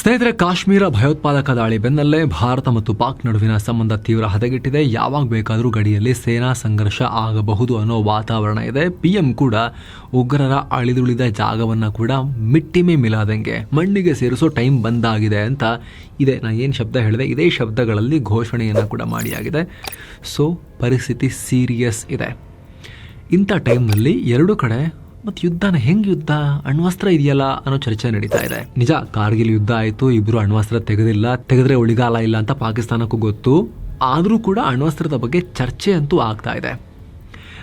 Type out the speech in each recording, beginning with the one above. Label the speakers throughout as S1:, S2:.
S1: ಸ್ನೇಹಿತರೆ, ಕಾಶ್ಮೀರ ಭಯೋತ್ಪಾದಕ ದಾಳಿ ಬೆನ್ನಲ್ಲೇ ಭಾರತ ಮತ್ತು ಪಾಕ್ ನಡುವಿನ ಸಂಬಂಧ ತೀವ್ರ ಹದಗೆಟ್ಟಿದೆ. ಯಾವಾಗ ಬೇಕಾದರೂ ಗಡಿಯಲ್ಲಿ ಸೇನಾ ಸಂಘರ್ಷ ಆಗಬಹುದು ಅನ್ನೋ ವಾತಾವರಣ ಇದೆ. ಪಿಎಂ ಕೂಡ ಉಗ್ರರ ಅಳಿದುಳಿದ ಜಾಗವನ್ನು ಕೂಡ ಮಿಟ್ಟಿಮೆ ಮಿಲಾದಂಗೆ ಮಣ್ಣಿಗೆ ಸೇರಿಸೋ ಟೈಮ್ ಬಂದಾಗಿದೆ ಅಂತ ಇದೆ. ನಾನು ಏನು ಶಬ್ದ ಹೇಳಿದೆ? ಇದೇ ಶಬ್ದಗಳಲ್ಲಿ ಘೋಷಣೆಯನ್ನು ಕೂಡ ಮಾಡಿಯಾಗಿದೆ. ಸೊ, ಪರಿಸ್ಥಿತಿ ಸೀರಿಯಸ್ ಇದೆ. ಇಂಥ ಟೈಮ್ನಲ್ಲಿ ಎರಡು ಕಡೆ ಮತ್ತು ಯುದ್ಧನ ಹೆಂಗ್ ಯುದ್ಧ? ಅಣ್ವಸ್ತ್ರ ಇದೆಯಲ್ಲ ಅನ್ನೋ ಚರ್ಚೆ ನಡೀತಾ ಇದೆ. ನಿಜ, ಕಾರ್ಗಿಲ್ ಯುದ್ಧ ಆಯಿತು, ಇಬ್ರು ಅಣ್ವಸ್ತ್ರ ತೆಗೆದಿಲ್ಲ, ತೆಗೆದ್ರೆ ಉಳಿಗಾಲ ಇಲ್ಲ ಅಂತ ಪಾಕಿಸ್ತಾನಕ್ಕೂ ಗೊತ್ತು. ಆದರೂ ಕೂಡ ಅಣ್ವಸ್ತ್ರದ ಬಗ್ಗೆ ಚರ್ಚೆ ಅಂತೂ ಆಗ್ತಾ ಇದೆ.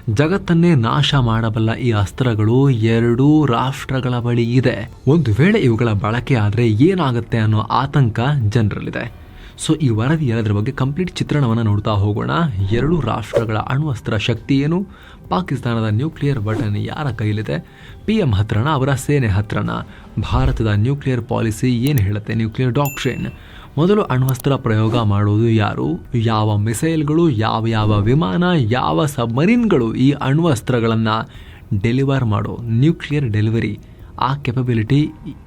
S1: ಜಗತ್ತನ್ನೇ ನಾಶ ಮಾಡಬಲ್ಲ ಈ ಅಸ್ತ್ರಗಳು ಎರಡೂ ರಾಷ್ಟ್ರಗಳ ಬಳಿ ಇದೆ. ಒಂದು ವೇಳೆ ಇವುಗಳ ಬಳಕೆ ಆದರೆ ಏನಾಗುತ್ತೆ ಅನ್ನೋ ಆತಂಕ ಜನರಲ್ಲಿದೆ. ಸೊ ಈ ವರದಿ ಎಲ್ಲದರ ಬಗ್ಗೆ ಕಂಪ್ಲೀಟ್ ಚಿತ್ರಣವನ್ನು ನೋಡ್ತಾ ಹೋಗೋಣ. ಎರಡು ರಾಷ್ಟ್ರಗಳ ಅಣ್ವಸ್ತ್ರ ಶಕ್ತಿ ಏನು? ಪಾಕಿಸ್ತಾನದ ನ್ಯೂಕ್ಲಿಯರ್ ಬಟನ್ ಯಾರ ಕೈಲಿದೆ ಪಿ ಎಂ ಹತ್ರನ, ಅವರ ಸೇನೆ ಹತ್ರನ? ಭಾರತದ ನ್ಯೂಕ್ಲಿಯರ್ ಪಾಲಿಸಿ ಏನು ಹೇಳುತ್ತೆ? ನ್ಯೂಕ್ಲಿಯರ್ ಡಾಕ್ಟ್ರಿನ್ ಮೊದಲು ಅಣ್ವಸ್ತ್ರ ಪ್ರಯೋಗ ಮಾಡೋದು ಯಾರು? ಯಾವ ಮಿಸೈಲ್ಗಳು ಯಾವ ಯಾವ ವಿಮಾನ, ಯಾವ ಸಬ್ಮರೀನ್ಗಳು ಈ ಅಣ್ವಸ್ತ್ರಗಳನ್ನು ಡೆಲಿವರ್ ಮಾಡೋ? ನ್ಯೂಕ್ಲಿಯರ್ ಡೆಲಿವರಿ ಆ ಕೆಪಬಿಲಿಟಿ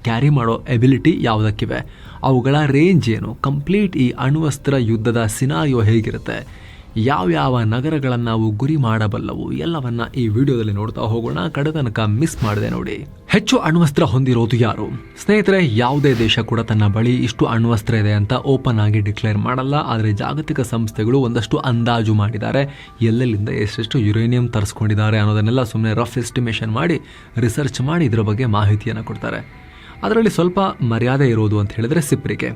S1: ಕ್ಯಾರಿ ಮಾಡೋ ಎಬಿಲಿಟಿ ಯಾವುದಕ್ಕಿವೆ? ಅವುಗಳ ರೇಂಜ್ ಏನು? ಕಂಪ್ಲೀಟ್ ಈ ಅಣ್ವಸ್ತ್ರ ಯುದ್ಧದ ಸಿನಾರಿಯೋ ಹೇಗಿರುತ್ತೆ? ಯಾವ್ಯಾವ ನಗರಗಳನ್ನು ನಾವು ಗುರಿ ಮಾಡಬಲ್ಲವು? ಎಲ್ಲವನ್ನ ಈ ವಿಡಿಯೋದಲ್ಲಿ ನೋಡ್ತಾ ಹೋಗೋಣ. ಕಡೆ ತನಕ ಮಿಸ್ ಮಾಡಿದೆ ನೋಡಿ. ಹೆಚ್ಚು ಅಣ್ವಸ್ತ್ರ ಹೊಂದಿರೋದು ಯಾರು? ಸ್ನೇಹಿತರೆ, ಯಾವುದೇ ದೇಶ ಕೂಡ ತನ್ನ ಬಳಿ ಇಷ್ಟು ಅಣ್ವಸ್ತ್ರ ಇದೆ ಅಂತ ಓಪನ್ ಆಗಿ ಡಿಕ್ಲೇರ್ ಮಾಡಲ್ಲ. ಆದರೆ ಜಾಗತಿಕ ಸಂಸ್ಥೆಗಳು ಒಂದಷ್ಟು ಅಂದಾಜು ಮಾಡಿದ್ದಾರೆ. ಎಲ್ಲೆಲ್ಲಿಂದ ಎಷ್ಟೆಷ್ಟು ಯುರೇನಿಯಂ ತರಿಸ್ಕೊಂಡಿದ್ದಾರೆ ಅನ್ನೋದನ್ನೆಲ್ಲ ಸುಮ್ಮನೆ ರಫ್ ಎಸ್ಟಿಮೇಷನ್ ಮಾಡಿ ರಿಸರ್ಚ್ ಮಾಡಿ ಇದರ ಬಗ್ಗೆ ಮಾಹಿತಿಯನ್ನು ಕೊಡ್ತಾರೆ. ಅದರಲ್ಲಿ ಸ್ವಲ್ಪ ಮರ್ಯಾದೆ ಇರೋದು ಅಂತ ಹೇಳಿದ್ರೆ ಸಿಪ್ರಿಗೆ.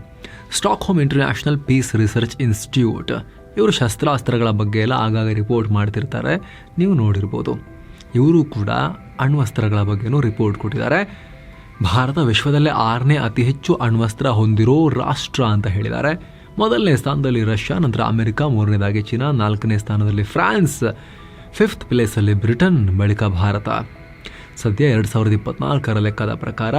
S1: Stockholm international peace research institute ಇವರು ಶಸ್ತ್ರಾಸ್ತ್ರಗಳ ಬಗ್ಗೆ ಎಲ್ಲ ಆಗಾಗ ರಿಪೋರ್ಟ್ ಮಾಡ್ತಿರ್ತಾರೆ. ನೀವು ನೋಡಿರ್ಬೋದು. ಇವರು ಕೂಡ ಅಣ್ವಸ್ತ್ರಗಳ ಬಗ್ಗೆನೂ ರಿಪೋರ್ಟ್ ಕೊಟ್ಟಿದ್ದಾರೆ. ಭಾರತ ವಿಶ್ವದಲ್ಲೇ ಆರನೇ ಅತಿ ಹೆಚ್ಚು ಅಣ್ವಸ್ತ್ರ ಹೊಂದಿರೋ ರಾಷ್ಟ್ರ ಅಂತ ಹೇಳಿದ್ದಾರೆ. ಮೊದಲನೇ ಸ್ಥಾನದಲ್ಲಿ ರಷ್ಯಾ, ನಂತರ ಅಮೆರಿಕ, ಮೂರನೇದಾಗಿ ಚೀನಾ, ನಾಲ್ಕನೇ ಸ್ಥಾನದಲ್ಲಿ ಫ್ರಾನ್ಸ್, ಫಿಫ್ತ್ ಪ್ಲೇಸಲ್ಲಿ ಬ್ರಿಟನ್, ಬಳಿಕ ಭಾರತ. ಸದ್ಯ ಎರಡು ಸಾವಿರದ ಇಪ್ಪತ್ನಾಲ್ಕರ ಲೆಕ್ಕದ ಪ್ರಕಾರ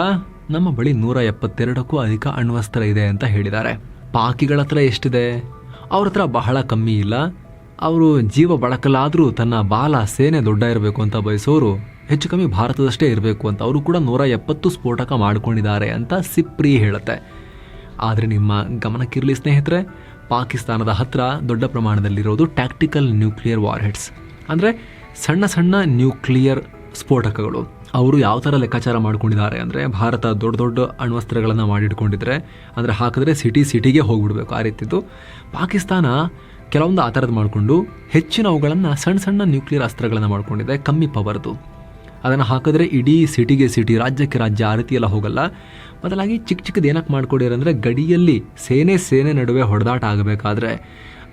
S1: ನಮ್ಮ ಬಳಿ ನೂರ ಎಪ್ಪತ್ತೆರಡಕ್ಕೂ ಅಧಿಕ ಅಣ್ವಸ್ತ್ರ ಇದೆ ಅಂತ ಹೇಳಿದ್ದಾರೆ. ಪಾಕಿಗಳ ಹತ್ರ ಎಷ್ಟಿದೆ? ಅವ್ರ ಹತ್ರ ಬಹಳ ಕಮ್ಮಿ ಇಲ್ಲ. ಅವರು ಜೀವ ಬಳಕಲಾದರೂ ತನ್ನ ಬಾಲ ಸೇನೆ ದೊಡ್ಡ ಇರಬೇಕು ಅಂತ ಬಯಸೋರು ಹೆಚ್ಚು ಕಮ್ಮಿ ಭಾರತದಷ್ಟೇ ಇರಬೇಕು ಅಂತ ಅವರು ಕೂಡ ನೂರ ಎಪ್ಪತ್ತು ಸ್ಫೋಟಕ ಮಾಡ್ಕೊಂಡಿದ್ದಾರೆ ಅಂತ ಸಿಪ್ರಿ ಹೇಳುತ್ತೆ. ಆದರೆ ನಿಮ್ಮ ಗಮನಕ್ಕಿರಲಿ ಸ್ನೇಹಿತರೆ, ಪಾಕಿಸ್ತಾನದ ಹತ್ರ ದೊಡ್ಡ ಪ್ರಮಾಣದಲ್ಲಿರೋದು ಟ್ಯಾಕ್ಟಿಕಲ್ ನ್ಯೂಕ್ಲಿಯರ್ ವಾರ್ಹೆಡ್ಸ್ ಅಂದರೆ ಸಣ್ಣ ಸಣ್ಣ ನ್ಯೂಕ್ಲಿಯರ್ ಸ್ಫೋಟಕಗಳು. ಅವರು ಯಾವ ಥರ ಲೆಕ್ಕಾಚಾರ ಮಾಡ್ಕೊಂಡಿದ್ದಾರೆ ಅಂದರೆ ಭಾರತ ದೊಡ್ಡ ದೊಡ್ಡ ಅಣ್ವಸ್ತ್ರಗಳನ್ನು ಮಾಡಿಟ್ಕೊಂಡಿದ್ರೆ, ಅಂದರೆ ಹಾಕಿದ್ರೆ ಸಿಟಿ ಸಿಟಿಗೆ ಹೋಗ್ಬಿಡ್ಬೇಕು ಆ ರೀತಿದ್ದು ಪಾಕಿಸ್ತಾನ ಕೆಲವೊಂದು ಆ ಥರದ್ದು ಮಾಡಿಕೊಂಡು ಹೆಚ್ಚಿನ ಅವುಗಳನ್ನು ಸಣ್ಣ ಸಣ್ಣ ನ್ಯೂಕ್ಲಿಯರ್ ಅಸ್ತ್ರಗಳನ್ನು ಮಾಡ್ಕೊಂಡಿದೆ, ಕಮ್ಮಿ ಪವರ್ದು ಅದನ್ನು ಹಾಕಿದ್ರೆ ಇಡೀ ಸಿಟಿಗೆ ಸಿಟಿ ರಾಜ್ಯಕ್ಕೆ ರಾಜ್ಯ ಆ ರೀತಿ ಎಲ್ಲ ಹೋಗಲ್ಲ. ಬದಲಾಗಿ ಚಿಕ್ಕ ಚಿಕ್ಕದು ಏನಕ್ಕೆ ಮಾಡ್ಕೊಡಿರಂದರೆ ಗಡಿಯಲ್ಲಿ ಸೇನೆ ಸೇನೆ ನಡುವೆ ಹೊಡೆದಾಟ ಆಗಬೇಕಾದ್ರೆ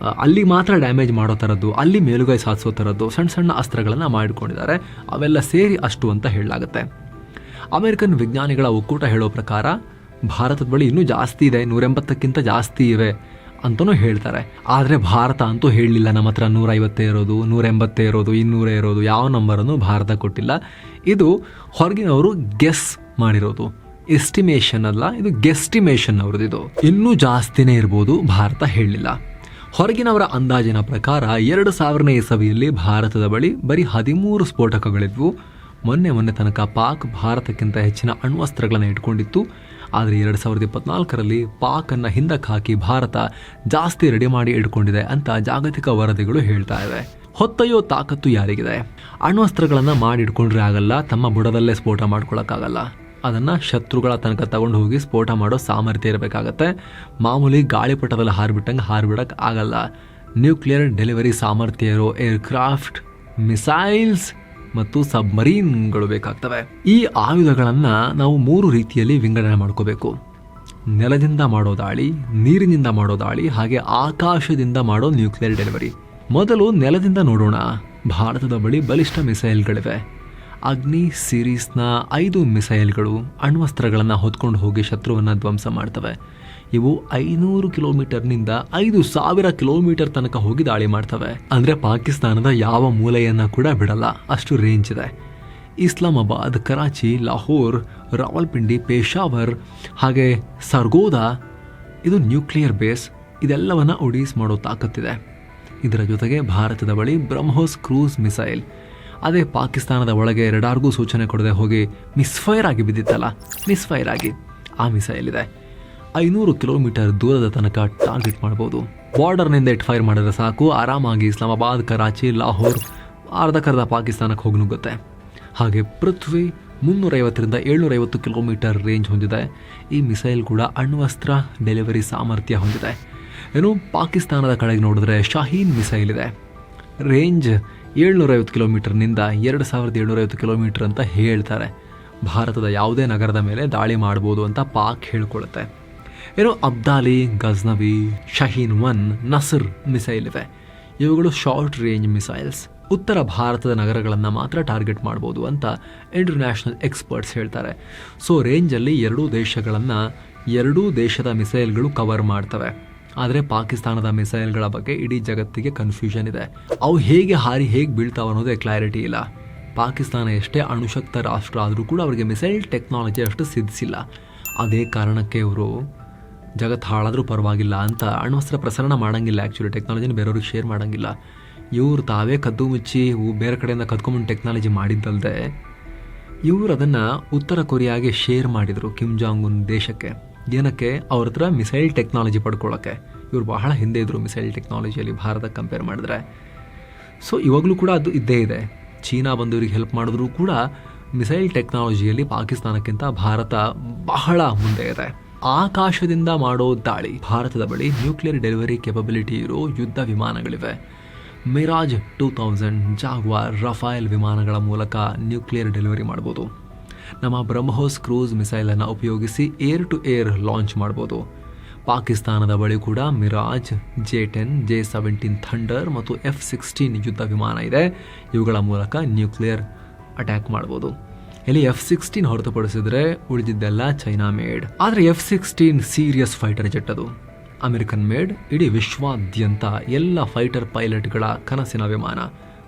S1: ಅಲ್ಲಿ ಮಾತ್ರ ಡ್ಯಾಮೇಜ್ ಮಾಡೋ ಥರದ್ದು ಅಲ್ಲಿ ಮೇಲುಗೈ ಸಾಧಿಸೋ ಥರದ್ದು ಸಣ್ಣ ಸಣ್ಣ ಅಸ್ತ್ರಗಳನ್ನು ಮಾಡಿಕೊಂಡಿದ್ದಾರೆ. ಅವೆಲ್ಲ ಸೇರಿ ಅಷ್ಟು ಅಂತ ಹೇಳಲಾಗುತ್ತೆ. ಅಮೆರಿಕನ್ ವಿಜ್ಞಾನಿಗಳ ಒಕ್ಕೂಟ ಹೇಳೋ ಪ್ರಕಾರ, ಭಾರತದ ಬಳಿ ಇನ್ನೂ ಜಾಸ್ತಿ ಇದೆ, ನೂರೆಂಬತ್ತಕ್ಕಿಂತ ಜಾಸ್ತಿ ಇವೆ ಅಂತಲೂ ಹೇಳ್ತಾರೆ. ಆದರೆ ಭಾರತ ಅಂತೂ ಹೇಳಲಿಲ್ಲ, ನಮ್ಮ ಹತ್ರ ನೂರೈವತ್ತೇ ಇರೋದು, ನೂರೆಂಬತ್ತೇ ಇರೋದು, ಇನ್ನೂರೇ ಇರೋದು, ಯಾವ ನಂಬರನ್ನು ಭಾರತ ಕೊಟ್ಟಿಲ್ಲ. ಇದು ಹೊರಗಿನವರು ಗೆಸ್ ಮಾಡಿರೋದು. ಎಸ್ಟಿಮೇಷನ್ ಅಲ್ಲ, ಇದು ಗೆಸ್ಟಿಮೇಷನ್ ಅವ್ರದ್ದು. ಇದು ಇನ್ನೂ ಜಾಸ್ತಿನೇ ಇರ್ಬೋದು, ಭಾರತ ಹೇಳಲಿಲ್ಲ. ಹೊರಗಿನವರ ಅಂದಾಜಿನ ಪ್ರಕಾರ ಎರಡು ಸಾವಿರನೇ ಇಸವಿಯಲ್ಲಿ ಭಾರತದ ಬಳಿ ಬರೀ ಹದಿಮೂರು ಸ್ಫೋಟಕಗಳಿದ್ವು. ಮೊನ್ನೆ ಮೊನ್ನೆ ತನಕ ಪಾಕ್ ಭಾರತಕ್ಕಿಂತ ಹೆಚ್ಚಿನ ಅಣ್ವಸ್ತ್ರಗಳನ್ನು ಇಟ್ಕೊಂಡಿತ್ತು. ಆದರೆ ಎರಡು ಸಾವಿರದ ಇಪ್ಪತ್ನಾಲ್ಕರಲ್ಲಿ ಪಾಕನ್ನು ಹಿಂದಕ್ಕೆ ಹಾಕಿ ಭಾರತ ಜಾಸ್ತಿ ರೆಡಿ ಮಾಡಿ ಇಟ್ಕೊಂಡಿದೆ ಅಂತ ಜಾಗತಿಕ ವರದಿಗಳು ಹೇಳ್ತಾ ಇವೆ. ಹೊತ್ತೊಯ್ಯೋ ತಾಕತ್ತು ಯಾರಿಗಿದೆ? ಅಣ್ವಸ್ತ್ರಗಳನ್ನು ಮಾಡಿ ಇಟ್ಕೊಂಡ್ರೆ ಆಗಲ್ಲ, ತಮ್ಮ ಬುಡದಲ್ಲೇ ಸ್ಫೋಟ ಮಾಡ್ಕೊಳಕ್ಕಾಗಲ್ಲ. ಅದನ್ನು ಶತ್ರುಗಳ ತನಕ ತಗೊಂಡು ಹೋಗಿ ಸ್ಫೋಟ ಮಾಡೋ ಸಾಮರ್ಥ್ಯ ಇರಬೇಕಾಗತ್ತೆ. ಮಾಮೂಲಿ ಗಾಳಿಪಟದಲ್ಲಿ ಹಾರಿಬಿಟ್ಟಂಗೆ ಹಾರಿಬಿಡಕ್ಕೆ ಆಗಲ್ಲ. ನ್ಯೂಕ್ಲಿಯರ್ ಡೆಲಿವರಿ ಸಾಮರ್ಥ್ಯ ಇರೋ ಏರ್ಕ್ರಾಫ್ಟ್ ಮಿಸೈಲ್ಸ್ ಮತ್ತು ಸಬ್ಮರೀನ್ಗಳು ಬೇಕಾಗ್ತವೆ. ಈ ಆಯುಧಗಳನ್ನು ನಾವು ಮೂರು ರೀತಿಯಲ್ಲಿ ವಿಂಗಡಣೆ ಮಾಡ್ಕೋಬೇಕು. ನೆಲದಿಂದ ಮಾಡೋ ದಾಳಿ, ನೀರಿನಿಂದ ಮಾಡೋ ದಾಳಿ, ಹಾಗೆ ಆಕಾಶದಿಂದ ಮಾಡೋ ನ್ಯೂಕ್ಲಿಯರ್ ಡೆಲಿವರಿ. ಮೊದಲು ನೆಲದಿಂದ ನೋಡೋಣ. ಭಾರತದ ಬಳಿ ಬಲಿಷ್ಠ ಮಿಸೈಲ್ಗಳಿವೆ. ಅಗ್ನಿ ಸೀರೀಸ್ನ ಐದು ಮಿಸೈಲ್ಗಳು ಅಣ್ವಸ್ತ್ರಗಳನ್ನು ಹೊತ್ಕೊಂಡು ಹೋಗಿ ಶತ್ರುವನ್ನು ಧ್ವಂಸ ಮಾಡ್ತವೆ. ಇವು ಐನೂರು ಕಿಲೋಮೀಟರ್ನಿಂದ ಐದು ಸಾವಿರ ಕಿಲೋಮೀಟರ್ ತನಕ ಹೋಗಿ ದಾಳಿ ಮಾಡ್ತವೆ. ಅಂದರೆ ಪಾಕಿಸ್ತಾನದ ಯಾವ ಮೂಲೆಯನ್ನು ಕೂಡ ಬಿಡಲ್ಲ, ಅಷ್ಟು ರೇಂಜ್ ಇದೆ. ಇಸ್ಲಾಮಾಬಾದ್, ಕರಾಚಿ, ಲಾಹೋರ್, ರಾವಲ್ಪಿಂಡಿ ಪೇಶಾವರ್ ಹಾಗೆ ಸರ್ಗೋದಾ, ಇದು ನ್ಯೂಕ್ಲಿಯರ್ ಬೇಸ್ ಇದೆಲ್ಲವನ್ನು ಒಡೀಸ್ ಮಾಡೋ ತಾಕತ್ತಿದೆ. ಇದರ ಜೊತೆಗೆ ಭಾರತದ ಬಳಿ ಬ್ರಹ್ಮೋಸ್ ಕ್ರೂಸ್ ಮಿಸೈಲ್ ಅದೇ ಪಾಕಿಸ್ತಾನದ ಒಳಗೆ ರೆಡಾರ್ಗೂ ಸೂಚನೆ ಕೊಡದೆ ಹೋಗಿ ಮಿಸ್ಫೈರ್ ಆಗಿ ಬಿದ್ದಿತ್ತಲ್ಲ? ಮಿಸ್ಫೈರ್ ಆಗಿ. ಆ ಮಿಸೈಲ್ ಇದೆ ಐನೂರು ಕಿಲೋಮೀಟರ್ ದೂರದ ತನಕ ಟಾರ್ಗೆಟ್ ಮಾಡ್ಬೋದು. ಬಾರ್ಡರ್ನಿಂದ ಇಟ್ ಫೈರ್ ಮಾಡಿದ್ರೆ ಸಾಕು. ಆರಾಮಾಗಿ ಇಸ್ಲಾಮಾಬಾದ್, ಕರಾಚಿ, ಲಾಹೋರ್ ಅರ್ಧಕರ್ಧ ಪಾಕಿಸ್ತಾನಕ್ಕೆ ಹೋಗಿ ನುಗ್ಗುತ್ತೆ. ಹಾಗೆ ಪೃಥ್ವಿ ಮುನ್ನೂರೈವತ್ತರಿಂದ ಏಳ್ನೂರೈವತ್ತು ಕಿಲೋಮೀಟರ್ ರೇಂಜ್ ಹೊಂದಿದೆ. ಈ ಮಿಸೈಲ್ ಕೂಡ ಅಣ್ವಸ್ತ್ರ ಡೆಲಿವರಿ ಸಾಮರ್ಥ್ಯ ಹೊಂದಿದೆ. ಏನು, ಪಾಕಿಸ್ತಾನದ ಕಡೆಗೆ ನೋಡಿದ್ರೆ ಶಾಹೀನ್ ಮಿಸೈಲ್ ಇದೆ. ರೇಂಜ್ ಏಳ್ನೂರೈವತ್ತು ಕಿಲೋಮೀಟರ್ನಿಂದ ಎರಡು ಸಾವಿರದ ಏಳ್ನೂರೈವತ್ತು ಕಿಲೋಮೀಟರ್ ಅಂತ ಹೇಳ್ತಾರೆ. ಭಾರತದ ಯಾವುದೇ ನಗರದ ಮೇಲೆ ದಾಳಿ ಮಾಡ್ಬೋದು ಅಂತ ಪಾಕ್ ಹೇಳ್ಕೊಳುತ್ತೆ. ಏನು ಅಬ್ದಾಲಿ, ಗಜ್ನವಿ, ಶಹೀನ್ ಒನ್, ನಸರ್ ಮಿಸೈಲ್ ಇವೆ. ಇವುಗಳು ಶಾರ್ಟ್ ರೇಂಜ್ ಮಿಸೈಲ್ಸ್. ಉತ್ತರ ಭಾರತದ ನಗರಗಳನ್ನು ಮಾತ್ರ ಟಾರ್ಗೆಟ್ ಮಾಡ್ಬೋದು ಅಂತ ಇಂಟರ್ನ್ಯಾಷನಲ್ ಎಕ್ಸ್ಪರ್ಟ್ಸ್ ಹೇಳ್ತಾರೆ. ಸೊ, ರೇಂಜಲ್ಲಿ ಎರಡೂ ದೇಶಗಳನ್ನು ಎರಡೂ ದೇಶದ ಮಿಸೈಲ್ಗಳು ಕವರ್ ಮಾಡ್ತವೆ. ಆದರೆ ಪಾಕಿಸ್ತಾನದ ಮಿಸೈಲ್ಗಳ ಬಗ್ಗೆ ಇಡೀ ಜಗತ್ತಿಗೆ ಕನ್ಫ್ಯೂಷನ್ ಇದೆ. ಅವು ಹೇಗೆ ಹಾರಿ ಹೇಗೆ ಬೀಳ್ತಾವೆ ಅನ್ನೋದೇ ಕ್ಲಾರಿಟಿ ಇಲ್ಲ. ಪಾಕಿಸ್ತಾನ ಎಷ್ಟೇ ಅಣುಶಕ್ತ ರಾಷ್ಟ್ರ ಆದರೂ ಕೂಡ ಅವರಿಗೆ ಮಿಸೈಲ್ ಟೆಕ್ನಾಲಜಿ ಅಷ್ಟು ಸಿದ್ಧಿಸಿಲ್ಲ. ಅದೇ ಕಾರಣಕ್ಕೆ ಇವರು ಜಗತ್ತು ಹಾಳಾದರೂ ಪರವಾಗಿಲ್ಲ ಅಂತ ಅಣ್ವಸ್ತ್ರ ಪ್ರಸರಣ ಮಾಡೋಂಗಿಲ್ಲ ಆ್ಯಕ್ಚುಲಿ ಟೆಕ್ನಾಲಜಿನ ಬೇರೆಯವ್ರಿಗೆ ಶೇರ್ ಮಾಡೋಂಗಿಲ್ಲ. ಇವರು ತಾವೇ ಕದ್ದು ಮುಚ್ಚಿ ಬೇರೆ ಕಡೆಯಿಂದ ಕದ್ಕೊಂಬಂದು ಟೆಕ್ನಾಲಜಿ ಮಾಡಿದ್ದಲ್ಲದೆ ಇವರು ಅದನ್ನು ಉತ್ತರ ಕೊರಿಯಾಗೆ ಶೇರ್ ಮಾಡಿದರು ಕಿಮ್ ಜಾಂಗ್ ದೇಶಕ್ಕೆ. ಏನಕ್ಕೆ? ಅವ್ರ ಹತ್ರ ಮಿಸೈಲ್ ಟೆಕ್ನಾಲಜಿ ಪಡ್ಕೊಳ್ಳೋಕ್ಕೆ ಇವರು ಬಹಳ ಹಿಂದೆ ಇದ್ದರು ಮಿಸೈಲ್ ಟೆಕ್ನಾಲಜಿಯಲ್ಲಿ ಭಾರತ ಕಂಪೇರ್ ಮಾಡಿದ್ರೆ. ಸೊ ಇವಾಗಲೂ ಕೂಡ ಅದು ಇದ್ದೇ ಇದೆ. ಚೀನಾ ಬಂದು ಇವ್ರಿಗೆ ಹೆಲ್ಪ್ ಮಾಡಿದ್ರು ಕೂಡ ಮಿಸೈಲ್ ಟೆಕ್ನಾಲಜಿಯಲ್ಲಿ ಪಾಕಿಸ್ತಾನಕ್ಕಿಂತ ಭಾರತ ಬಹಳ ಮುಂದೆ ಇದೆ. ಆಕಾಶದಿಂದ ಮಾಡೋ ದಾಳಿ, ಭಾರತದ ಬಳಿ ನ್ಯೂಕ್ಲಿಯರ್ ಡೆಲಿವರಿ ಕೆಪಬಿಲಿಟಿ ಇರೋ ಯುದ್ಧ ವಿಮಾನಗಳಿವೆ. Mirage two thousand Jaguar Rafale ವಿಮಾನಗಳ ಮೂಲಕ ನ್ಯೂಕ್ಲಿಯರ್ ಡೆಲಿವರಿ ಮಾಡ್ಬೋದು. ನಮ್ಮ ಬ್ರಹ್ಮೋಸ್ ಕ್ರೂಸ್ ಮಿಸೈಲನ್ನು ಉಪಯೋಗಿಸಿ ಏರ್ ಟು ಏರ್ ಲಾಂಚ್ ಮಾಡ್ಬೋದು. ಪಾಕಿಸ್ತಾನದ ಬಳಿ ಕೂಡ Mirage, J ten, J seventeen thunder ಮತ್ತು ಎಫ್ ಸಿಕ್ಸ್ಟೀನ್ ಯುದ್ಧ ವಿಮಾನ ಇದೆ. ಇವುಗಳ ಮೂಲಕ ನ್ಯೂಕ್ಲಿಯರ್ ಅಟ್ಯಾಕ್ ಮಾಡ್ಬೋದು. ಇಲ್ಲಿ ಎಫ್ ಸಿಕ್ಸ್ಟೀನ್ ಹೊರತುಪಡಿಸಿದ್ರೆ ಉಳಿದಿದ್ದೆಲ್ಲ ಚೈನಾ ಮೇಡ್. ಆದರೆ F sixteen serious fighter jet ಅದು. ಅಮೆರಿಕನ್ ಮೇಡ್, ಇಡೀ ವಿಶ್ವಾದ್ಯಂತ ಎಲ್ಲ ಫೈಟರ್ ಪೈಲಟ್ಗಳ ಕನಸಿನ ವಿಮಾನ.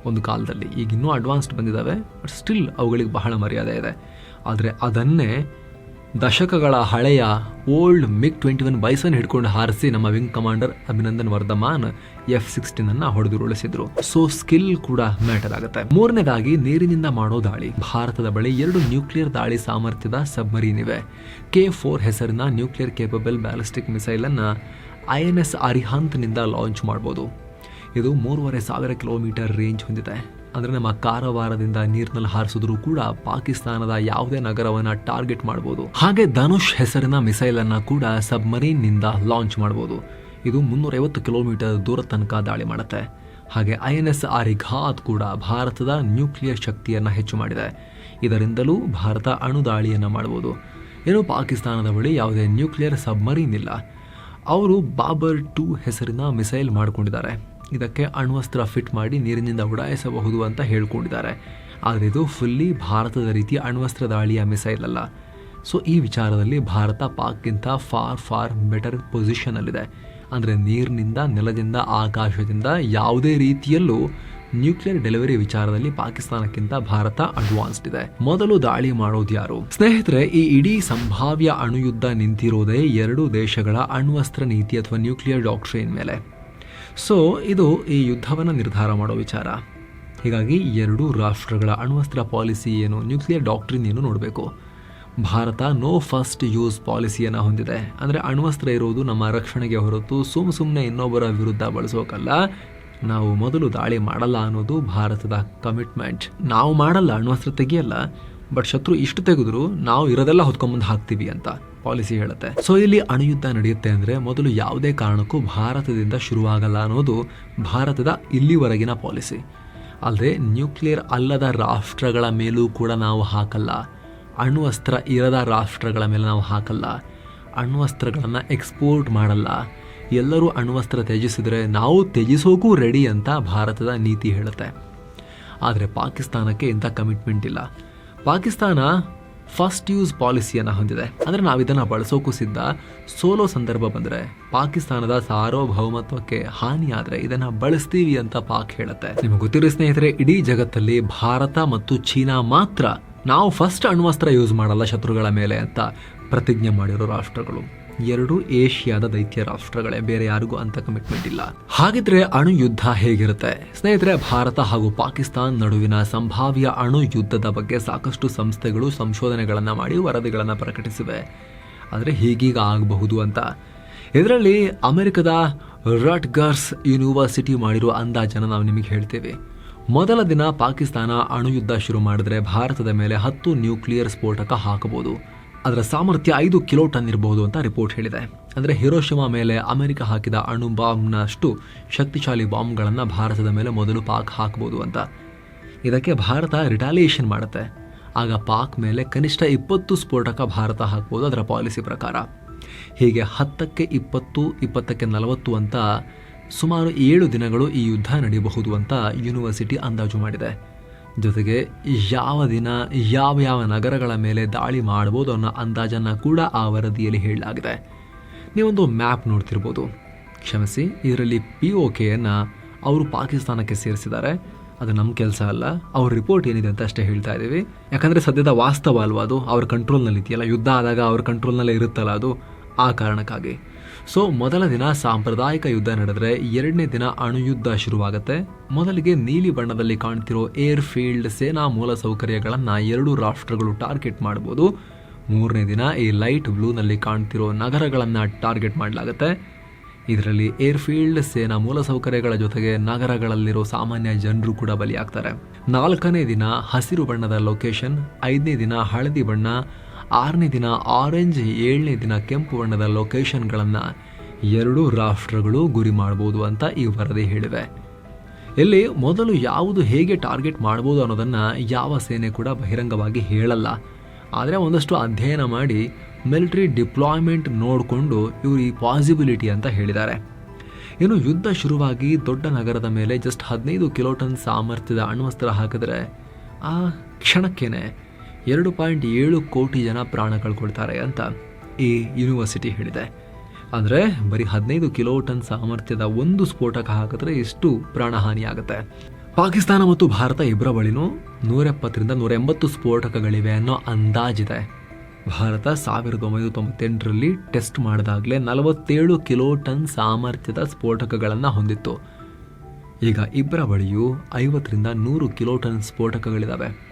S1: ಒಂದು ಕಾಲದಲ್ಲಿ ಈಗ ಇನ್ನೂ ಅಡ್ವಾನ್ಸ್ಡ್ ಬಂದಿದ್ದಾವೆ ಬಟ್ ಸ್ಟಿಲ್ ಅವುಗಳಿಗೆ ಬಹಳ ಮರ್ಯಾದೆ ಇದೆ. ಆದರೆ ಅದನ್ನೇ ದಶಕಗಳ ಹಳೆಯ old MiG twenty one Bison ಹಿಡ್ಕೊಂಡು ಹಾರಿಸಿ ನಮ್ಮ wing commander Abhinandan Varthaman F sixteen ಅನ್ನ ಹೊಡೆದುರುಳಿಸಿದ್ರು. ಸೊ ಸ್ಕಿಲ್ ಕೂಡ ಮ್ಯಾಟರ್ ಆಗುತ್ತೆ. ಮೂರನೇದಾಗಿ, ನೀರಿನಿಂದ ಮಾಡೋ ದಾಳಿ. ಭಾರತದ ಬಳಿ ಎರಡು ನ್ಯೂಕ್ಲಿಯರ್ ದಾಳಿ ಸಾಮರ್ಥ್ಯದ ಸಬ್ಮರೀನ್ ಇವೆ. ಕೆ ಫೋರ್ ಹೆಸರಿನ ನ್ಯೂಕ್ಲಿಯರ್ ಕೇಪಬಲ್ ಬ್ಯಾಲಿಸ್ಟಿಕ್ ಮಿಸೈಲ್ ಅನ್ನ ಐ ಎನ್ ಎಸ್ ಅರಿಹಂತ್ನಿಂದ ಲಾಂಚ್ ಮಾಡ್ಬೋದು. ಇದು ಮೂರುವರೆ ಸಾವಿರ ಕಿಲೋಮೀಟರ್ ರೇಂಜ್ ಹೊಂದಿದೆ. ಅಂದರೆ ನಮ್ಮ ಕಾರವಾರದಿಂದ ನೀರಿನಲ್ಲಿ ಹಾರಿಸಿದ್ರು ಕೂಡ ಪಾಕಿಸ್ತಾನದ ಯಾವುದೇ ನಗರವನ್ನ ಟಾರ್ಗೆಟ್ ಮಾಡಬಹುದು ಹಾಗೆ ಧನುಷ್ ಹೆಸರಿನ ಮಿಸೈಲ್ ಅನ್ನು ಕೂಡ ಸಬ್ಮರೀನ್ನಿಂದ ಲಾಂಚ್ ಮಾಡಬಹುದು ಇದು ಮುನ್ನೂರೈವತ್ತು ಕಿಲೋಮೀಟರ್ ದೂರ ತನಕ ದಾಳಿ ಮಾಡುತ್ತೆ. ಹಾಗೆ ಐ ಎನ್ ಎಸ್ ಆರಿಘಾತ್ ಕೂಡ ಭಾರತದ ನ್ಯೂಕ್ಲಿಯರ್ ಶಕ್ತಿಯನ್ನು ಹೆಚ್ಚು ಮಾಡಿದೆ. ಇದರಿಂದಲೂ ಭಾರತ ಅಣು ದಾಳಿಯನ್ನು ಮಾಡಬಹುದು ಏನು ಪಾಕಿಸ್ತಾನದ ಬಳಿ ಯಾವುದೇ ನ್ಯೂಕ್ಲಿಯರ್ ಸಬ್ಮರೀನ್ ಇಲ್ಲ. ಅವರು ಬಾಬರ್ ಟೂ ಹೆಸರಿನ ಮಿಸೈಲ್ ಮಾಡಿಕೊಂಡಿದ್ದಾರೆ. ಇದಕ್ಕೆ ಅಣ್ವಸ್ತ್ರ ಫಿಟ್ ಮಾಡಿ ನೀರಿನಿಂದ ಉಡಾಯಿಸಬಹುದು ಅಂತ ಹೇಳ್ಕೊಂಡಿದ್ದಾರೆ. ಆದರೆ ಇದು ಫುಲ್ಲಿ ಭಾರತದ ರೀತಿಯ ಅಣ್ವಸ್ತ್ರ ದಾಳಿಯ ಮಿಸೈಲ್ ಅಲ್ಲ ಸೊ ಈ ವಿಚಾರದಲ್ಲಿ ಭಾರತ ಪಾಕ್ಗಿಂತ ಫಾರ್ ಫಾರ್ ಬೆಟರ್ ಪೊಸಿಷನಲ್ಲಿದೆ ಅಂದರೆ ನೀರಿನಿಂದ, ನೆಲದಿಂದ, ಆಕಾಶದಿಂದ ಯಾವುದೇ ರೀತಿಯಲ್ಲೂ ನ್ಯೂಕ್ಲಿಯರ್ ಡೆಲಿವರಿ ವಿಚಾರದಲ್ಲಿ ಪಾಕಿಸ್ತಾನಕ್ಕಿಂತ ಭಾರತ ಅಡ್ವಾನ್ಸ್ಡ್ ಇದೆ. ಮೊದಲು ದಾಳಿ ಮಾಡೋದು ಯಾರು? ಸ್ನೇಹಿತರೆ, ಈ ಇಡೀ ಸಂಭಾವ್ಯ ಅಣುಯುದ್ಧ ನಿಂತಿರೋದೇ ಎರಡು ದೇಶಗಳ ಅಣ್ವಸ್ತ್ರ ನೀತಿ ಅಥವಾ ನ್ಯೂಕ್ಲಿಯರ್ ಡಾಕ್ಟ್ರೇನ್ ಮೇಲೆ. ಸೊ ಇದು ಈ ಯುದ್ಧವನ್ನು ನಿರ್ಧಾರ ಮಾಡೋ ವಿಚಾರ. ಹೀಗಾಗಿ ಎರಡೂ ರಾಷ್ಟ್ರಗಳ ಅಣ್ವಸ್ತ್ರ ಪಾಲಿಸಿ ಏನು ನ್ಯೂಕ್ಲಿಯರ್ ಡಾಕ್ಟ್ರಿನ್ ಏನು ನೋಡಬೇಕು. ಭಾರತ ನೋ ಫಸ್ಟ್ ಯೂಸ್ ಪಾಲಿಸಿಯನ್ನು ಹೊಂದಿದೆ. ಅಂದರೆ ಅಣ್ವಸ್ತ್ರ ಇರೋದು ನಮ್ಮ ರಕ್ಷಣೆಗೆ ಹೊರತು ಸುಮ್ ಸುಮ್ಮನೆ ಇನ್ನೊಬ್ಬರ ವಿರುದ್ಧ ಬಳಸೋಕಲ್ಲ. ನಾವು ಮೊದಲು ದಾಳಿ ಮಾಡಲ್ಲ ಅನ್ನೋದು ಭಾರತದ ಕಮಿಟ್ಮೆಂಟ್ ನಾವು ಮಾಡಲ್ಲ, ಅಣ್ವಸ್ತ್ರ ತೆಗಿಯಲ್ಲ. ಬಟ್ ಶತ್ರು ಇಷ್ಟು ತೆಗೆದ್ರು, ನಾವು ಇರೋದೆಲ್ಲ ಹೊತ್ಕೊಂಬಂದು ಹಾಕ್ತೀವಿ ಅಂತ. ಪಾಲಿಸಿ ಹೇಳುತ್ತೆ. ಸೊ ಇಲ್ಲಿ ಅಣುಯುದ್ಧ ನಡೆಯುತ್ತೆ ಅಂದ್ರೆ ಮೊದಲು ಯಾವುದೇ ಕಾರಣಕ್ಕೂ ಭಾರತದಿಂದ ಶುರುವಾಗಲ್ಲ ಅನ್ನೋದು ಭಾರತದ ಇಲ್ಲಿವರೆಗಿನ ಪಾಲಿಸಿ. ಅಲ್ಲದೆ ನ್ಯೂಕ್ಲಿಯರ್ ಅಲ್ಲದ ರಾಷ್ಟ್ರಗಳ ಮೇಲೂ ಕೂಡ ನಾವು ಹಾಕಲ್ಲ. ಅಣ್ವಸ್ತ್ರ ಇರದ ರಾಷ್ಟ್ರಗಳ ಮೇಲೆ ನಾವು ಹಾಕಲ್ಲ. ಅಣ್ವಸ್ತ್ರಗಳನ್ನು ಎಕ್ಸ್ಪೋರ್ಟ್ ಮಾಡಲ್ಲ. ಎಲ್ಲರೂ ಅಣ್ವಸ್ತ್ರ ತ್ಯಜಿಸಿದರೆ ನಾವು ತ್ಯಜಿಸೋಕೂ ರೆಡಿ ಅಂತ ಭಾರತದ ನೀತಿ ಹೇಳುತ್ತೆ. ಆದರೆ ಪಾಕಿಸ್ತಾನಕ್ಕೆ ಇಂಥ ಕಮಿಟ್ಮೆಂಟ್ ಇಲ್ಲ. ಪಾಕಿಸ್ತಾನ ಫಸ್ಟ್ ಯೂಸ್ ಪಾಲಿಸಿಯನ್ನು ಹೊಂದಿದೆ. ಅಂದರೆ ನಾವು ಇದನ್ನು ಬಳಸೋಕ್ಕೂ ಸಿದ್ಧ. ಸೋಲೋ ಸಂದರ್ಭ ಬಂದರೆ ಪಾಕಿಸ್ತಾನದ ಸಾರ್ವಭೌಮತ್ವಕ್ಕೆ ಹಾನಿಯಾದರೆ ಇದನ್ನು ಬಳಸ್ತೀವಿ ಅಂತ ಪಾಕ್ ಹೇಳುತ್ತೆ. ನಿಮಗೆ ಗೊತ್ತಿರೋ ಸ್ನೇಹಿತರೆ, ಇಡೀ ಜಗತ್ತಲ್ಲಿ ಭಾರತ ಮತ್ತು ಚೀನಾ ಮಾತ್ರ ನಾವು ಫಸ್ಟ್ ಅಣ್ವಸ್ತ್ರ ಯೂಸ್ ಮಾಡಲ್ಲ ಶತ್ರುಗಳ ಮೇಲೆ ಅಂತ ಪ್ರತಿಜ್ಞೆ ಮಾಡಿರೋ ರಾಷ್ಟ್ರಗಳು. ಎರಡು ಏಷ್ಯಾದ ದೈತ್ಯ ರಾಷ್ಟ್ರಗಳೇ, ಬೇರೆ ಯಾರಿಗೂ ಅಂತ ಕಮಿಟ್ಮೆಂಟ್ ಇಲ್ಲ. ಹಾಗಿದ್ರೆ ಅಣು ಯುದ್ಧ ಹೇಗಿರುತ್ತೆ? ಸ್ನೇಹಿತರೆ, ಭಾರತ ಹಾಗೂ ಪಾಕಿಸ್ತಾನ್ ನಡುವಿನ ಸಂಭಾವ್ಯ ಅಣು ಯುದ್ಧದ ಬಗ್ಗೆ ಸಾಕಷ್ಟು ಸಂಸ್ಥೆಗಳು ಸಂಶೋಧನೆಗಳನ್ನ ಮಾಡಿ ವರದಿಗಳನ್ನು ಪ್ರಕಟಿಸಿವೆ. ಆದರೆ ಹೀಗೀಗ ಆಗಬಹುದು ಅಂತ. ಇದರಲ್ಲಿ ಅಮೆರಿಕದ ರಟ್ಗರ್ಸ್ ಯೂನಿವರ್ಸಿಟಿ ಮಾಡಿರುವ ಅಂದಾಜನ್ನು ನಾವು ನಿಮಗೆ ಹೇಳ್ತೇವೆ. ಮೊದಲ ದಿನ ಪಾಕಿಸ್ತಾನ ಅಣು ಯುದ್ಧ ಶುರು ಮಾಡಿದ್ರೆ ಭಾರತದ ಮೇಲೆ ಹತ್ತು ನ್ಯೂಕ್ಲಿಯರ್ ಸ್ಫೋಟಕ ಹಾಕಬಹುದು. ಅದರ ಸಾಮರ್ಥ್ಯ ಐದು ಕಿಲೋ ಟನ್ ಇರಬಹುದು ಅಂತ ರಿಪೋರ್ಟ್ ಹೇಳಿದೆ. ಅಂದರೆ ಹಿರೋಶಿಮಾ ಮೇಲೆ ಅಮೆರಿಕ ಹಾಕಿದ ಅಣು ಬಾಂಬ್ನಷ್ಟು ಶಕ್ತಿಶಾಲಿ ಬಾಂಬ್ಗಳನ್ನು ಭಾರತದ ಮೇಲೆ ಮೊದಲು ಪಾಕ್ ಹಾಕಬಹುದು ಅಂತ. ಇದಕ್ಕೆ ಭಾರತ ರಿಟಾಲಿಯೇಷನ್ ಮಾಡುತ್ತೆ. ಆಗ ಪಾಕ್ ಮೇಲೆ ಕನಿಷ್ಠ ಇಪ್ಪತ್ತು ಸ್ಫೋಟಕ ಭಾರತ ಹಾಕ್ಬೋದು ಅದರ ಪಾಲಿಸಿ ಪ್ರಕಾರ. ಹೀಗೆ ಹತ್ತಕ್ಕೆ ಇಪ್ಪತ್ತು, ಇಪ್ಪತ್ತಕ್ಕೆ ನಲವತ್ತು ಅಂತ ಸುಮಾರು ಏಳು ದಿನಗಳು ಈ ಯುದ್ಧ ನಡೆಯಬಹುದು ಅಂತ ಯೂನಿವರ್ಸಿಟಿ ಅಂದಾಜು ಮಾಡಿದೆ. ಜೊತೆಗೆ ಯಾವ ದಿನ, ಯಾವ ಯಾವ ನಗರಗಳ ಮೇಲೆ ದಾಳಿ ಮಾಡ್ಬೋದು ಅನ್ನೋ ಅಂದಾಜನ್ನು ಕೂಡ ಆ ವರದಿಯಲ್ಲಿ ಹೇಳಲಾಗಿದೆ. ನೀವೊಂದು ಮ್ಯಾಪ್ ನೋಡ್ತಿರ್ಬೋದು. ಕ್ಷಮಿಸಿ, ಇದರಲ್ಲಿ ಪಿ ಓ ಕೆಯನ್ನು ಅವರು ಪಾಕಿಸ್ತಾನಕ್ಕೆ ಸೇರಿಸಿದ್ದಾರೆ. ಅದು ನಮ್ಮ ಕೆಲಸ ಅಲ್ಲ. ಅವ್ರ ರಿಪೋರ್ಟ್ ಏನಿದೆ ಅಂತ ಅಷ್ಟೇ ಹೇಳ್ತಾ ಇದ್ದೀವಿ. ಯಾಕಂದರೆ ಸದ್ಯದ ವಾಸ್ತವ ಅಲ್ವಾ ಅದು? ಅವ್ರ ಕಂಟ್ರೋಲ್ನಲ್ಲಿ ಇದೆಯಲ್ಲ ಯುದ್ಧ ಆದಾಗ ಅವ್ರ ಕಂಟ್ರೋಲ್ನಲ್ಲೇ ಇರುತ್ತಲ್ಲ ಅದು? ಆ ಕಾರಣಕ್ಕಾಗಿ. ಸೊ ಮೊದಲ ದಿನ ಸಾಂಪ್ರದಾಯಿಕ ಯುದ್ಧ ನಡೆದರೆ ಎರಡನೇ ದಿನ ಅಣುಯುದ್ಧ ಶುರುವಾಗುತ್ತೆ. ಮೊದಲಿಗೆ ನೀಲಿ ಬಣ್ಣದಲ್ಲಿ ಕಾಣ್ತಿರೋ ಏರ್ ಫೀಲ್ಡ್ ಸೇನಾ ಮೂಲಸೌಕರ್ಯಗಳನ್ನು ಎರಡು ರಾಷ್ಟ್ರಗಳು ಟಾರ್ಗೆಟ್ ಮಾಡ್ಬೋದು. ಮೂರನೇ ದಿನ ಈ ಲೈಟ್ ಬ್ಲೂನಲ್ಲಿ ಕಾಣ್ತಿರೋ ನಗರಗಳನ್ನು ಟಾರ್ಗೆಟ್ ಮಾಡಲಾಗುತ್ತೆ. ಇದರಲ್ಲಿ ಏರ್ಫೀಲ್ಡ್ ಸೇನಾ ಮೂಲಸೌಕರ್ಯಗಳ ಜೊತೆಗೆ ನಗರಗಳಲ್ಲಿರೋ ಸಾಮಾನ್ಯ ಜನರು ಕೂಡ ಬಲಿಯಾಗ್ತಾರೆ. ನಾಲ್ಕನೇ ದಿನ ಹಸಿರು ಬಣ್ಣದ ಲೊಕೇಶನ್, ಐದನೇ ದಿನ ಹಳದಿ ಬಣ್ಣ ಆರನೇ ದಿನ, ಆರೆಂಜ್ ಏಳನೇ ದಿನ ಕೆಂಪು ಬಣ್ಣದ ಲೊಕೇಶನ್ಗಳನ್ನು ಎರಡೂ ರಾಷ್ಟ್ರಗಳು ಗುರಿ ಮಾಡ್ಬೋದು ಅಂತ ಈ ವರದಿ ಹೇಳಿವೆ. ಇಲ್ಲಿ ಮೊದಲು ಯಾವುದು ಹೇಗೆ ಟಾರ್ಗೆಟ್ ಮಾಡ್ಬೋದು ಅನ್ನೋದನ್ನು ಯಾವ ಸೇನೆ ಕೂಡ ಬಹಿರಂಗವಾಗಿ ಹೇಳಲ್ಲ. ಆದರೆ ಒಂದಷ್ಟು ಅಧ್ಯಯನ ಮಾಡಿ ಮಿಲಿಟರಿ ಡಿಪ್ಲಾಯ್ಮೆಂಟ್ ನೋಡಿಕೊಂಡು ಇವರು ಈ ಪಾಸಿಬಿಲಿಟಿ ಅಂತ ಹೇಳಿದ್ದಾರೆ. ಇನ್ನು ಯುದ್ಧ ಶುರುವಾಗಿ ದೊಡ್ಡ ನಗರದ ಮೇಲೆ ಜಸ್ಟ್ ಹದಿನೈದು ಕಿಲೋಟನ್ ಸಾಮರ್ಥ್ಯದ ಅಣ್ವಸ್ತ್ರ ಹಾಕಿದ್ರೆ ಆ ಕ್ಷಣಕ್ಕೇನೆ ಎರಡು ಪಾಯಿಂಟ್ ಏಳು ಕೋಟಿ ಜನ ಪ್ರಾಣ ಕಳ್ಕೊಳ್ತಾರೆ ಅಂತ ಈ ಯೂನಿವರ್ಸಿಟಿ ಹೇಳಿದೆ. ಅಂದರೆ ಬರೀ ಹದಿನೈದು ಕಿಲೋ ಟನ್ ಸಾಮರ್ಥ್ಯದ ಒಂದು ಸ್ಫೋಟಕ ಹಾಕಿದ್ರೆ ಎಷ್ಟು ಪ್ರಾಣಹಾನಿ ಆಗುತ್ತೆ? ಪಾಕಿಸ್ತಾನ ಮತ್ತು ಭಾರತ ಇಬ್ಬರ ಬಳಿನೂ ನೂರ ಎಪ್ಪತ್ತರಿಂದ ನೂರ ಎಂಬತ್ತು ಸ್ಫೋಟಕಗಳಿವೆ ಅನ್ನೋ ಅಂದಾಜಿದೆ. ಭಾರತ ಸಾವಿರದ ಒಂಬೈನೂರ ತೊಂಬತ್ತೆಂಟರಲ್ಲಿ ಟೆಸ್ಟ್ ಮಾಡಿದಾಗಲೇ ನಲವತ್ತೇಳು ಕಿಲೋ ಟನ್ ಸಾಮರ್ಥ್ಯದ ಸ್ಫೋಟಕಗಳನ್ನು ಹೊಂದಿತ್ತು. ಈಗ ಇಬ್ಬರ ಬಳಿಯೂ ಐವತ್ತರಿಂದ ನೂರು ಕಿಲೋ ಟನ್ ಸ್ಫೋಟಕಗಳಿದ್ದಾವೆ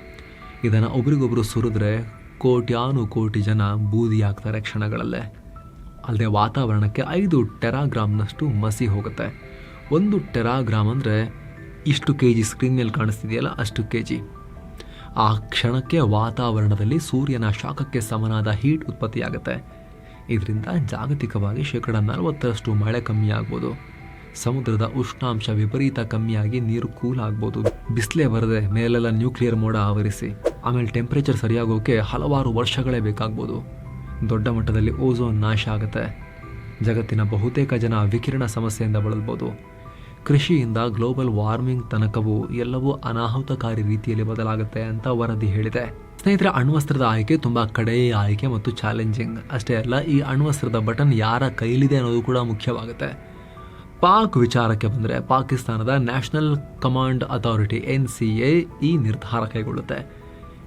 S1: ಇದನ್ನು ಒಬ್ರಿಗೊಬ್ರು ಸುರಿದ್ರೆ ಕೋಟ್ಯಾನು ಕೋಟಿ ಜನ ಬೂದಿ ಹಾಕ್ತಾರೆ ಕ್ಷಣಗಳಲ್ಲೇ. ಅಲ್ಲದೆ ವಾತಾವರಣಕ್ಕೆ ಐದು ಟೆರಾಗ್ರಾಮ್ನಷ್ಟು ಮಸಿ ಹೋಗುತ್ತೆ. ಒಂದು ಟೆರಾಗ್ರಾಮ್ ಅಂದರೆ ಇಷ್ಟು ಕೆ ಜಿ ಸ್ಕ್ರೀನ್ ಕಾಣಿಸ್ತಿದೆಯಲ್ಲ ಅಷ್ಟು ಕೆ ಜಿ ಆ ಕ್ಷಣಕ್ಕೆ ವಾತಾವರಣದಲ್ಲಿ ಸೂರ್ಯನ ಶಾಖಕ್ಕೆ ಸಮನಾದ ಹೀಟ್ ಉತ್ಪತ್ತಿಯಾಗುತ್ತೆ. ಇದರಿಂದ ಜಾಗತಿಕವಾಗಿ ಶೇಕಡ ನಲವತ್ತರಷ್ಟು ಮಳೆ ಕಮ್ಮಿ ಆಗ್ಬೋದು. ಸಮುದ್ರದ ಉಷ್ಣಾಂಶ ವಿಪರೀತ ಕಮ್ಮಿಯಾಗಿ ನೀರು ಕೂಲ್ ಆಗ್ಬೋದು. ಬಿಸಿಲೇ ಬರದೆ ಮೇಲೆಲ್ಲ ನ್ಯೂಕ್ಲಿಯರ್ ಮೋಡ ಆವರಿಸಿ, ಆಮೇಲೆ ಟೆಂಪ್ರೇಚರ್ ಸರಿಯಾಗೋಕೆ ಹಲವಾರು ವರ್ಷಗಳೇ ಬೇಕಾಗ್ಬೋದು. ದೊಡ್ಡ ಮಟ್ಟದಲ್ಲಿ ಓಝೋನ್ ನಾಶ ಆಗುತ್ತೆ. ಜಗತ್ತಿನ ಬಹುತೇಕ ಜನ ವಿಕಿರಣ ಸಮಸ್ಯೆಯಿಂದ ಬಳಲ್ಬೋದು. ಕೃಷಿಯಿಂದ ಗ್ಲೋಬಲ್ ವಾರ್ಮಿಂಗ್ ತನಕವೂ ಎಲ್ಲವೂ ಅನಾಹುತಕಾರಿ ರೀತಿಯಲ್ಲಿ ಬದಲಾಗುತ್ತೆ ಅಂತ ವರದಿ ಹೇಳಿದೆ. ಸ್ನೇಹಿತರೆ, ಅಣ್ವಸ್ತ್ರದ ಆಯ್ಕೆ ತುಂಬ ಕಡೆಯ ಆಯ್ಕೆ ಮತ್ತು ಚಾಲೆಂಜಿಂಗ್. ಅಷ್ಟೇ ಅಲ್ಲ, ಈ ಅಣ್ವಸ್ತ್ರದ ಬಟನ್ ಯಾರ ಕೈಲಿದೆ ಅನ್ನೋದು ಕೂಡ ಮುಖ್ಯವಾಗುತ್ತೆ. ಪಾಕ್ ವಿಚಾರಕ್ಕೆ ಬಂದರೆ ಪಾಕಿಸ್ತಾನದ national command authority N C A ಈ ನಿರ್ಧಾರ ಕೈಗೊಳ್ಳುತ್ತೆ.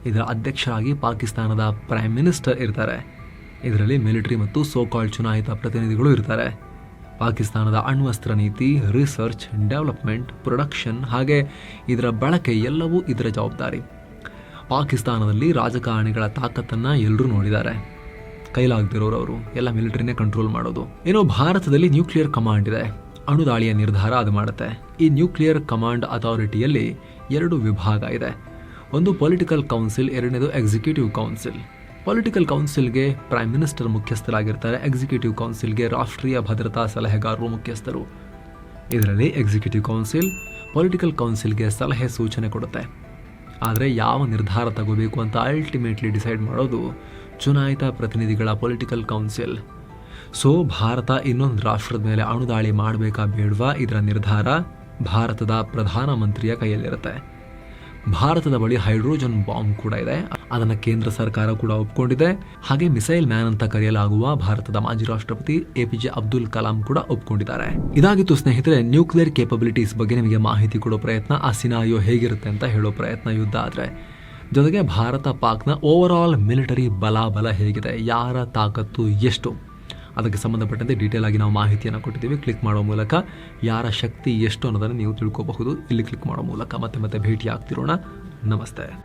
S1: ಇದರ ಅಧ್ಯಕ್ಷರಾಗಿ ಪಾಕಿಸ್ತಾನದ ಪ್ರೈಮ್ ಮಿನಿಸ್ಟರ್ ಇರ್ತಾರೆ. ಇದರಲ್ಲಿ ಮಿಲಿಟರಿ ಮತ್ತು ಸೋಕಾಲ್ ಚುನಾಯಿತ ಪ್ರತಿನಿಧಿಗಳು ಇರ್ತಾರೆ. ಪಾಕಿಸ್ತಾನದ ಅಣ್ವಸ್ತ್ರ ನೀತಿ, ರಿಸರ್ಚ್, ಡೆವಲಪ್ಮೆಂಟ್, ಪ್ರೊಡಕ್ಷನ್ ಹಾಗೆ ಇದರ ಬಳಕೆ ಎಲ್ಲವೂ ಇದರ ಜವಾಬ್ದಾರಿ. ಪಾಕಿಸ್ತಾನದಲ್ಲಿ ರಾಜಕಾರಣಿಗಳ ತಾಕತ್ತನ್ನು ಎಲ್ಲರೂ ನೋಡಿದ್ದಾರೆ. ಕೈಲಾಗದಿರೋರು ಅವರು ಎಲ್ಲ ಮಿಲಿಟರಿನೇ ಕಂಟ್ರೋಲ್ ಮಾಡೋದು. ಏನೋ ಭಾರತದಲ್ಲಿ ನ್ಯೂಕ್ಲಿಯರ್ ಕಮಾಂಡ್ ಇದೆ. ಅಣುದಾಳಿಯ ನಿರ್ಧಾರ ಅದು ಮಾಡುತ್ತೆ. ಈ ನ್ಯೂಕ್ಲಿಯರ್ ಕಮಾಂಡ್ ಅಥಾರಿಟಿಯಲ್ಲಿ ಎರಡು ವಿಭಾಗ ಇದೆ. ಒಂದು ಪೊಲಿಟಿಕಲ್ ಕೌನ್ಸಿಲ್, ಎರಡನೇದು ಎಕ್ಸಿಕ್ಯೂಟಿವ್ ಕೌನ್ಸಿಲ್. ಪೊಲಿಟಿಕಲ್ ಕೌನ್ಸಿಲ್ಗೆ ಪ್ರೈಮ್ ಮಿನಿಸ್ಟರ್ ಮುಖ್ಯಸ್ಥರಾಗಿರ್ತಾರೆ. ಎಕ್ಸಿಕ್ಯೂಟಿವ್ ಕೌನ್ಸಿಲ್ಗೆ ರಾಷ್ಟ್ರೀಯ ಭದ್ರತಾ ಸಲಹೆಗಾರರು ಮುಖ್ಯಸ್ಥರು. ಇದರಲ್ಲಿ ಎಕ್ಸಿಕ್ಯೂಟಿವ್ ಕೌನ್ಸಿಲ್ ಪೊಲಿಟಿಕಲ್ ಕೌನ್ಸಿಲ್ಗೆ ಸಲಹೆ ಸೂಚನೆ ಕೊಡುತ್ತೆ. ಆದರೆ ಯಾವ ನಿರ್ಧಾರ ತಗೋಬೇಕು ಅಂತ ಅಲ್ಟಿಮೇಟ್ಲಿ ಡಿಸೈಡ್ ಮಾಡೋದು ಚುನಾಯಿತ ಪ್ರತಿನಿಧಿಗಳ ಪೊಲಿಟಿಕಲ್ ಕೌನ್ಸಿಲ್. ಸೊ ಭಾರತ ಇನ್ನೊಂದು ರಾಷ್ಟ್ರದ ಮೇಲೆ ಅಣುದಾಳಿ ಮಾಡಬೇಕಾ ಬೇಡವಾ? ಇದರ ನಿರ್ಧಾರ ಭಾರತದ ಪ್ರಧಾನಮಂತ್ರಿಯ ಕೈಯಲ್ಲಿರುತ್ತೆ. ಭಾರತದ ಬಳಿ ಹೈಡ್ರೋಜನ್ ಬಾಂಬ್ ಕೂಡ ಇದೆ. ಅದನ್ನು ಕೇಂದ್ರ ಸರ್ಕಾರ ಕೂಡ ಒಪ್ಕೊಂಡಿದೆ. ಹಾಗೆ ಮಿಸೈಲ್ ಮ್ಯಾನ್ ಅಂತ ಕರೆಯಲಾಗುವ ಭಾರತದ ಮಾಜಿ ರಾಷ್ಟ್ರಪತಿ ಎಪಿಜೆ ಅಬ್ದುಲ್ ಕಲಾಂ ಕೂಡ ಒಪ್ಕೊಂಡಿದ್ದಾರೆ. ಇದಾಗಿತ್ತು ಸ್ನೇಹಿತರೆ, ನ್ಯೂಕ್ಲಿಯರ್ ಕೇಪಬಿಲಿಟೀಸ್ ಬಗ್ಗೆ ನಿಮಗೆ ಮಾಹಿತಿ ಕೊಡೋ ಪ್ರಯತ್ನ, ಆ ಸಿನಾಯೋ ಹೇಗಿರುತ್ತೆ ಅಂತ ಹೇಳೋ ಪ್ರಯತ್ನ ಯುದ್ಧ ಆದರೆ. ಜೊತೆಗೆ ಭಾರತ ಪಾಕ್ನ ಓವರ್ ಆಲ್ ಮಿಲಿಟರಿ ಬಲಾಬಲ ಹೇಗಿದೆ? ಯಾರ ತಾಕತ್ತು ಎಷ್ಟು? ಅದಕ್ಕೆ ಸಂಬಂಧಪಟ್ಟಂತೆ ಡೀಟೇಲ್ ಆಗಿ ನಾವು ಮಾಹಿತಿಯನ್ನು ಕೊಟ್ಟಿದ್ದೀವಿ. ಕ್ಲಿಕ್ ಮಾಡೋ ಮೂಲಕ ಯಾರ ಶಕ್ತಿ ಎಷ್ಟು ಅನ್ನೋದನ್ನು ನೀವು ತಿಳ್ಕೋಬಹುದು. ಇಲ್ಲಿ ಕ್ಲಿಕ್ ಮಾಡೋ ಮೂಲಕ ಮತ್ತೆ ಮತ್ತೆ ಭೇಟಿ ಆಗ್ತಿರೋಣ ನಮಸ್ತೆ.